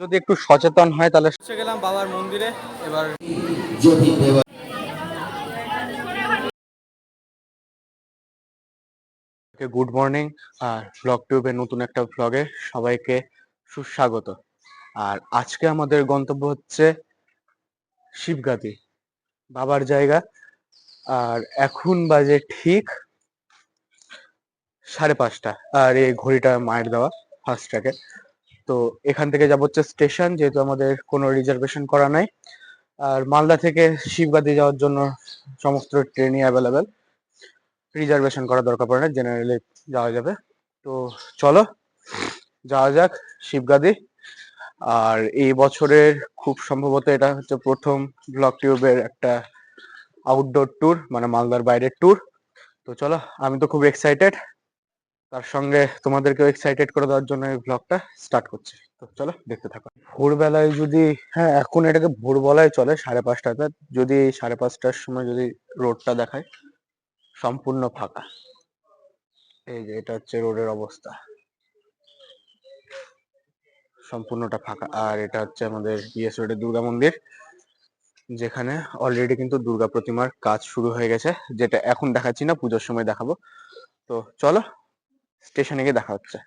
যদি একটু সচেতন হয় তাহলে গেলাম বাবার মন্দিরে এবার গুড মর্নিং আর ব্লগ টিউবের নতুন একটা ব্লগে সবাইকে সুস্বাগত। আর আজকে আমাদের গন্তব্য হচ্ছে শিবগাতি বাবার জায়গা। আর এখন বাজে ঠিক সাড়ে পাঁচটা আর এই ঘড়িটা মায়ের দেওয়া ফার্স্ট ট্র্যাকে তো এখান থেকে যাব হচ্ছে স্টেশন, যেহেতু আমাদের কোনো রিজার্ভেশন করা নাই। আর মালদা থেকে শিবগাতি যাওয়ার জন্য সমস্ত ট্রেনই অ্যাভেলেবেল রিজার্ভেশন করা দরকার পড়ে না জেনারেলি যাওয়া যাবে। তো চলো, যাওয়া যাক শিবগাদি আর এই বছরের খুব সম্ভবত এটা হচ্ছে প্রথম ব্লক টিউবের একটা আউটডোর ট্যুর মানে মালদার বাইরের ট্যুর তো চলো, আমি তো খুব এক্সাইটেড তার সঙ্গে তোমাদেরকেও এক্সাইটেড করে দেওয়ার জন্য এই ব্লগটা স্টার্ট করছি। তো চলো দেখতে থাকো। ভোরবেলায় যদি হ্যাঁ এখন এটাকে ভোর বলাই চলে সাড়ে পাঁচটাতে। যদি সাড়ে পাঁচটার সময় যদি রোডটা দেখায়, সম্পূর্ণ ফাঁকা। এই যে, এটা হচ্ছে রোডের অবস্থা। সম্পূর্ণটা ফাঁকা। আর এটা হচ্ছে আমাদের বিএস রোডের দুর্গা মন্দির, যেখানে অলরেডি কিন্তু দুর্গা প্রতিমার কাজ শুরু হয়ে গেছে, যেটা এখন দেখাচ্ছি না, পুজোর সময় দেখাবো। তো চলো স্টেশনে গিয়ে দেখা হচ্ছে।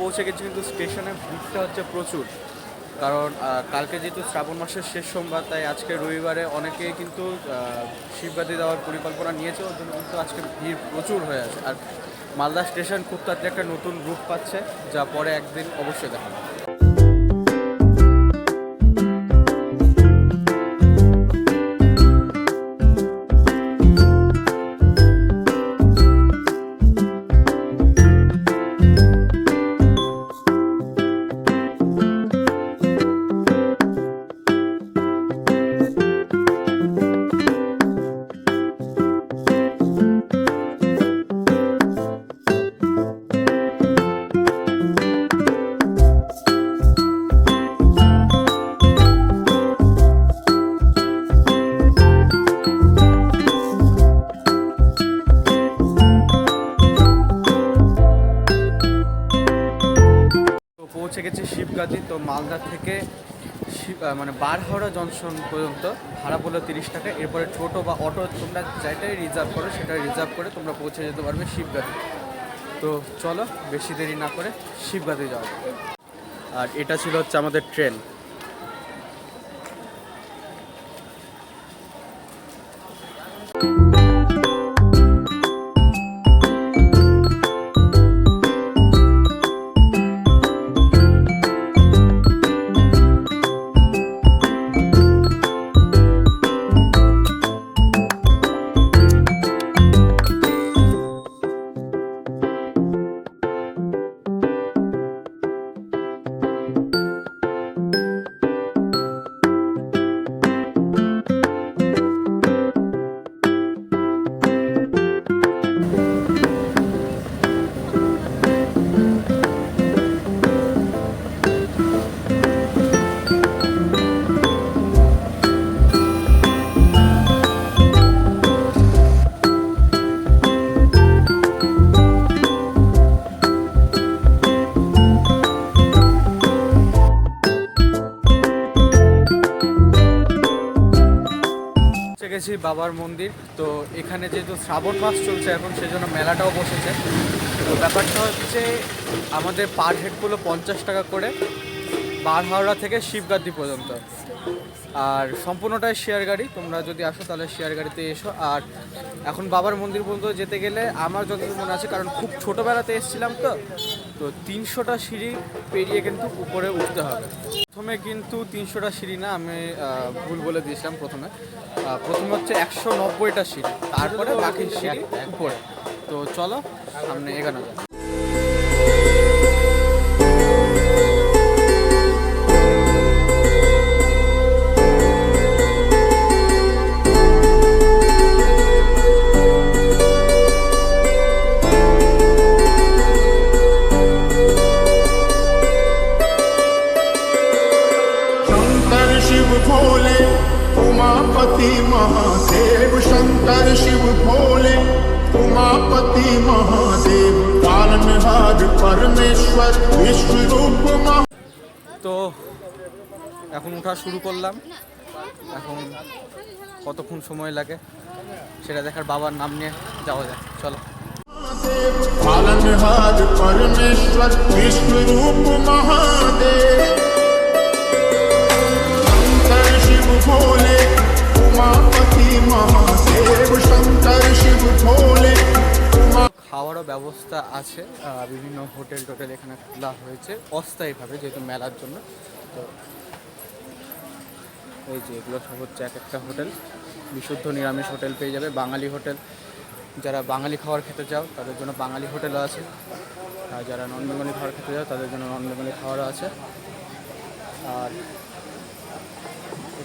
পৌঁছে গেছি কিন্তু স্টেশনে ভিড়টা হচ্ছে প্রচুর। কারণ কালকে যেহেতু শ্রাবণ মাসের শেষ সোমবার তাই আজকে রবিবারে অনেকেই কিন্তু আহ, শিবগাতি দেওয়ার পরিকল্পনা নিয়েছে ওর জন্য কিন্তু আজকে ভিড় প্রচুর হয়ে আছে। আর মালদা স্টেশন খুব তাড়াতাড়ি একটা নতুন রূপ পাচ্ছে যা পরে একদিন অবশ্যই দেখাবো। শিবগাতি তো মালদা থেকে মানে বারহাওড়া জংশন পর্যন্ত ভাড়া পড়ল তিরিশ টাকা। এরপরে টোটো বা অটো তোমরা যেটাই রিজার্ভ করো সেটা রিজার্ভ করে তোমরা পৌঁছে যেতে পারবে শিবগাতি তো চলো, বেশি দেরি না করে শিবগাতি যাও আর এটা ছিল হচ্ছে আমাদের ট্রেন গেছি বাবার মন্দির। তো এখানে যেহেতু শ্রাবণ মাস চলছে এখন, সেজন্য মেলাটাও বসেছে। তো ব্যাপারটা হচ্ছে, আমাদের পার হেডগুলো পঞ্চাশ টাকা করে। বারহাওড়া থেকে শিবগাদ্দি পর্যন্ত। আর সম্পূর্ণটাই শেয়ার গাড়ি, তোমরা যদি আসো তাহলে শেয়ার গাড়িতে এসো। আর এখন বাবার মন্দির পর্যন্ত যেতে গেলে আমার যতদূর মনে আছে, কারণ খুব ছোটোবেলাতে এসেছিলাম তো তো তিনশোটা সিঁড়ি পেরিয়ে কিন্তু উপরে উঠতে হবে। প্রথমে কিন্তু তিনশোটা সিঁড়ি না, আমি ভুল বলে দিয়েছিলাম প্রথমে। প্রথমে হচ্ছে একশো নব্বইটা সিঁড়ি, তারপরে বাকি সিঁড়ি উপরে। তো চলো, সামনে এগানো যায় भोले उमापति महा शंकर शिव भोले उमापति महादेव पालनहार परमेश्वर विश्व रूप महा তো এখন ওঠা শুরু করলাম এখন কতক্ষণ সময় লাগে সেটা দেখার বাবার নাম নিয়ে যাওয়া যায় চলো पालनहार परमेश्वर विश्व रूप महादेव भोले उमापति महादेव शंकर शिव भोले उमा খাওয়ারও ব্যবস্থা আছে আহ, বিভিন্ন হোটেল টোটেল এখানে খোলা হয়েছে অস্থায়ীভাবে যেহেতু মেলার জন্য তো এই যে এগুলো সব হচ্ছে এক একটা হোটেল বিশুদ্ধ নিরামিষ হোটেল পেয়ে যাবে বাঙালি হোটেল যারা বাঙালি খাবার খেতে চাও তাদের জন্য বাঙালি হোটেলও আছে আর যারা নন বেঙ্গলি খাবার খেতে চাও তাদের জন্য নন বেঙ্গলি খাবারও আছে আর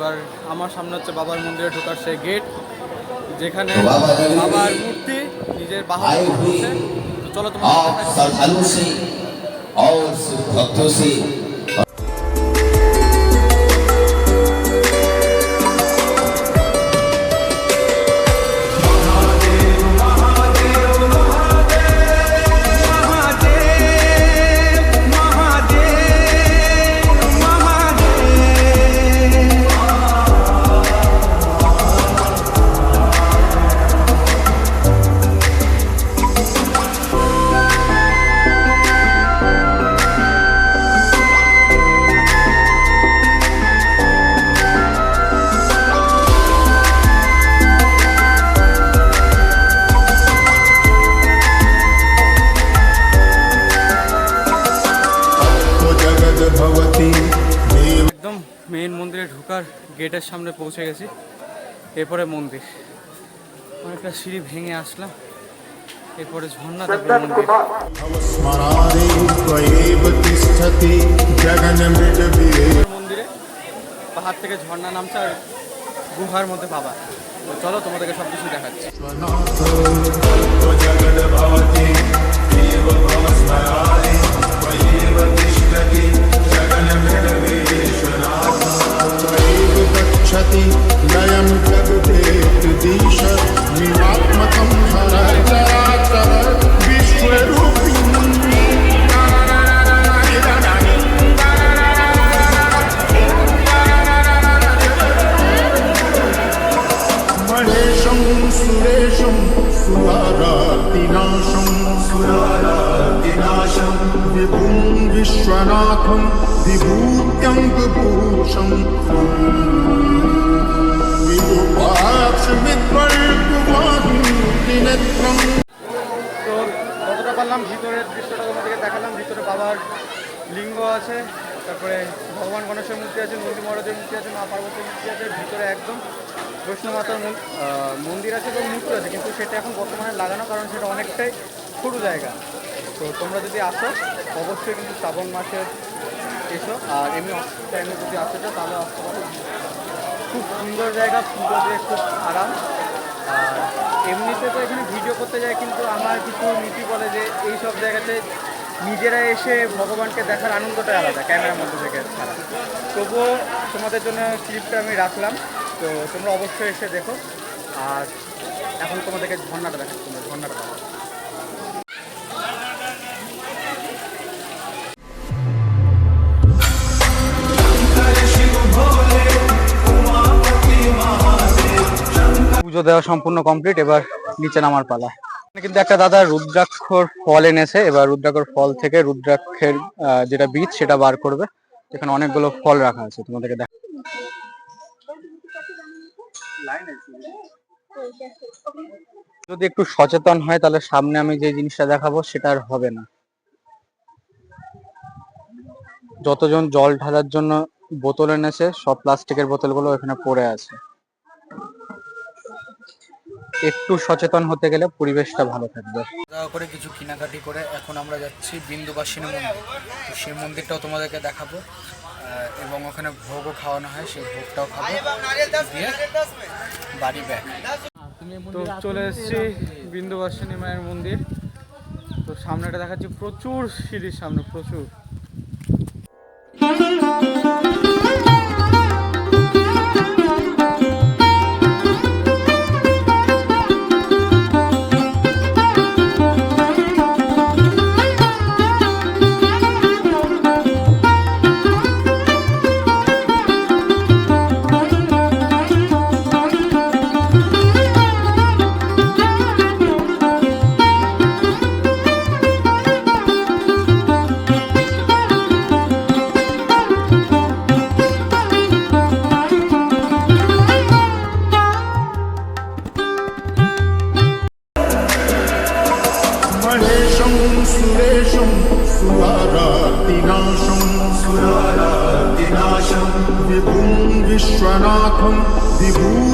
এবার আমার সামনে হচ্ছে বাবার মন্দিরে ঢোকার সেই গেট যেখানে বাবার মূর্তি নিজের বাহাদুর চলো তোমার মেন মন্দিরে ঢোকার গেটের সামনে পৌঁছে গেছি। এরপরে মন্দির। অনেকটা সিঁড়ি ভেঙে আসলাম। এরপরে ঝর্ণা থাকবে মন্দির। মন্দিরে পাহাড় থেকে ঝর্ণা নামছে আর গুহার মধ্যে বাবা। চলো তোমাদেরকে সব কিছু দেখাচ্ছি क्षति लयं प्रकृते दिश निवात्मकं हरतरा विभूत्यङ्गभूषं विरूपाक्षमित्वर्गवाहिनीनेत्रम् তো যতটা পারলাম ভিতরের দৃশ্যটা তোমাদেরকে দেখালাম ভিতরে বাবার লিঙ্গ আছে তারপরে ভগবান গণেশের মূর্তি আছে নন্দী মহারাজের মূর্তি আছে মা পার্বতীর মূর্তি আছে ভিতরে একদম বৈষ্ণব মাতার মন- আহ, মন্দির আছে এবং মূর্তি আছে কিন্তু সেটা এখন বর্তমানে লাগানো কারণ সেটা অনেকটাই সরু জায়গা তো তোমরা যদি আসো অবশ্যই কিন্তু শ্রাবণ মাসে এসো। আর এমনি টাইমে যদি আসতে চাও, তাহলে আসতে পারো। খুব সুন্দর জায়গা দিয়ে খুব আরাম। আর এমনিতে তো এখানে ভিডিও করতে যায়, কিন্তু আমার কিছু নীতি বলে যে এই সব জায়গাতে নিজেরা এসে ভগবানকে দেখার আনন্দটা আলাদা, ক্যামেরার মধ্যে থেকে ছাড়া। তবুও তোমাদের জন্য ক্লিপটা আমি রাখলাম। তো তোমরা অবশ্যই এসে দেখো। আর এখন তোমাদেরকে ঝর্ণাটা দেখাচ্ছি তোমরা ঝর্ণাটা পুজো দেওয়া সম্পূর্ণ কমপ্লিট এবার নিচে নামার পালা। কিন্তু একটা দাদা রুদ্রাক্ষর ফল এনেছে, এবার রুদ্রাক্ষর ফল থেকে রুদ্রাক্ষের যেটা বীজ সেটা বার করবে। এখানে অনেকগুলো ফল রাখা আছে, তোমাদেরকে দেখ যদি একটু সচেতন হয়, তাহলে সামনে আমি যে জিনিসটা দেখাবো, সেটা আর হবে না। যতজন জল ঢালার জন্য বোতল এনেছে, সব প্লাস্টিকের বোতলগুলো এখানে পড়ে আছে। একটু সচেতন হতে গেলে পরিবেশটা ভালো থাকবে। করে কিছু কেনাকাটি করে এখন আমরা যাচ্ছি বিন্দুবাসিনী মন্দির। তো সেই মন্দিরটাও তোমাদেরকে দেখাবো। এবং ওখানে ভোগও খাওয়ানো হয় সেই ভোগটাও খাব। দিয়ে বাড়ি ব্যাগ তো চলে এসেছি বিন্দুবাসিনী মায়ের মন্দির। তো সামনেটা দেখাচ্ছি প্রচুর সিঁড়ির সামনে প্রচুর।